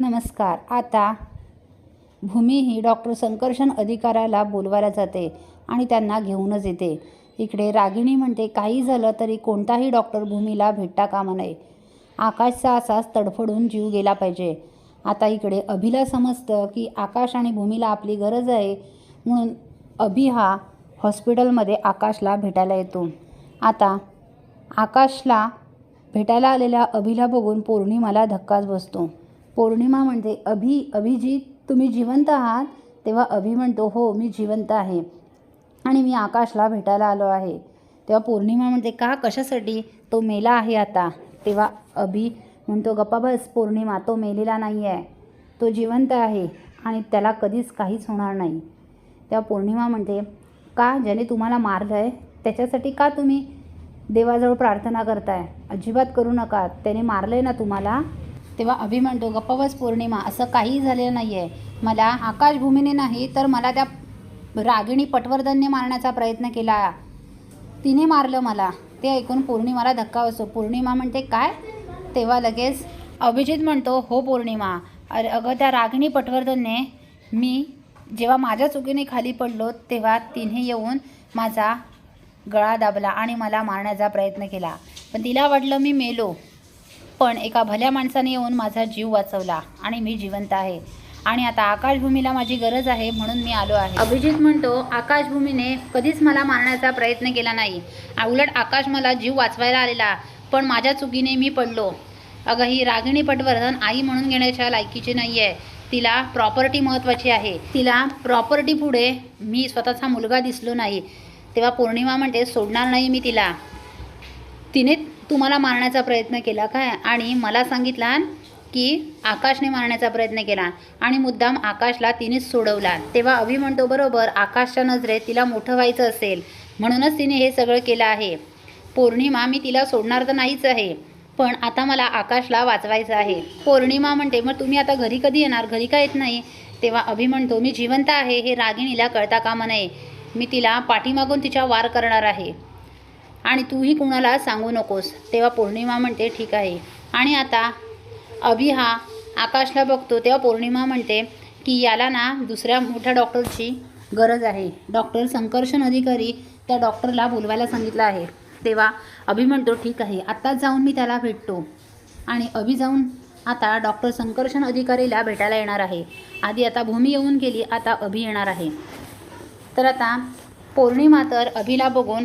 नमस्कार. आता भूमी ही डॉक्टर संकर्षण अधिकाऱ्याला बोलवायला जाते आणि त्यांना घेऊनच येते. इकडे रागिणी म्हणते काही झालं तरी कोणताही डॉक्टर भूमीला भेटता कामा नये. आकाशचा असाच तडफडून जीव गेला पाहिजे. आता इकडे अभिला समजतं की आकाश आणि भूमीला आपली गरज आहे म्हणून अभि हा हॉस्पिटलमध्ये आकाशला भेटायला येतो. आता आकाशला भेटायला आलेल्या अभिला बघून पौर्णिमाला धक्काच बसतो. पौर्णिमा म्हणते अभि अभिजित तुम्ही जिवंत आहात तेव्हा अभि म्हणतो हो मी जिवंत आहे. आणि मी आकाशला भेटायला आलो आहे. तेव्हा पौर्णिमा म्हणते का कशासाठी? तो मेला आहे आता. तेव्हा अभि म्हणतो गप्पा बस पौर्णिमा तो मेलेला नाही आहे तो जिवंत आहे आणि त्याला कधीच काहीच होणार नाही. तेव्हा पौर्णिमा म्हणते का ज्याने तुम्हाला मारलं आहे त्याच्यासाठी का तुम्ही देवाजवळ प्रार्थना करताय? अजिबात करू नका. त्याने मारलं आहे ना तुम्हाला तेव्हा अभि म्हणतो गप्पा पौर्णिमा असं काही झालेलं नाही आहे मला आकाशभूमीने नाही तर मला त्या रागिणी पटवर्धनने मारण्याचा प्रयत्न केला. तिने मारलं मला. ते ऐकून पौर्णिमाला धक्का बसतो. पौर्णिमा म्हणते काय? तेव्हा लगेच अभिजित म्हणतो हो पौर्णिमा अरे अगं त्या रागिणी पटवर्धनने मी जेव्हा माझ्या चुकीने खाली पडलो तेव्हा तिने येऊन माझा गळा दाबला आणि मला मारण्याचा प्रयत्न केला. पण तिला वाटलं मी मेलो. पण एका भल्या माणसाने येऊन माझा जीव वाचवला आणि मी जिवंत आहे. आणि आता आकाशभूमीला माझी गरज आहे म्हणून मी आलो आहे. अभिजित म्हणतो आकाशभूमीने कधीच मला मारण्याचा प्रयत्न केला नाही. उलट आकाश मला जीव वाचवायला आलेला पण माझ्या चुकीने मी पडलो. अगं ही रागिणी पटवर्धन आई म्हणून घेण्याच्या लायकीची नाही आहे तिला प्रॉपर्टी महत्त्वाची आहे. तिला प्रॉपर्टी पुढे मी स्वतःचा मुलगा दिसलो नाही. तेव्हा पौर्णिमा म्हणते सोडणार नाही मी तिला. तिने तुम्हाला मारण्याचा प्रयत्न केला काय? आणि मला सांगितला की आकाशने मारण्याचा प्रयत्न केला. आणि मुद्दाम आकाशला तिनेच सोडवला. तेव्हा अभि म्हणतो बरोबर आकाशच्या नजरेत तिला मोठं व्हायचं असेल. म्हणूनच तिने हे सगळं केलं आहे. पौर्णिमा मी तिला सोडणार तर नाहीच आहे पण आता मला आकाशला वाचवायचं आहे. पौर्णिमा म्हणते मग तुम्ही आता घरी कधी येणार? घरी का येत नाही? तेव्हा अभि म्हणतो मी जिवंत आहे हे रागिणीला कळता कामा नये. मी तिला पाठीमागून तिच्या वार करणार आहे. आणि तूही कुणाला सांगू नकोस. तेव्हा पौर्णिमा म्हणते ठीक आहे. आणि आता अभि हा आकाशला बघतो तेव्हा पौर्णिमा म्हणते की याला ना दुसऱ्या मोठ्या डॉक्टरची गरज आहे. डॉक्टर संकर्षण अधिकारी त्या डॉक्टरला बोलवायला सांगितलं आहे. तेव्हा अभि म्हणतो ठीक आहे आत्ताच जाऊन मी त्याला भेटतो. आणि अभि जाऊन आता डॉक्टर संकर्षण अधिकारीला भेटायला येणार आहे. आधी आता भूमी येऊन गेली आता अभि येणार आहे. तर आता पौर्णिमा तर अभिला बघून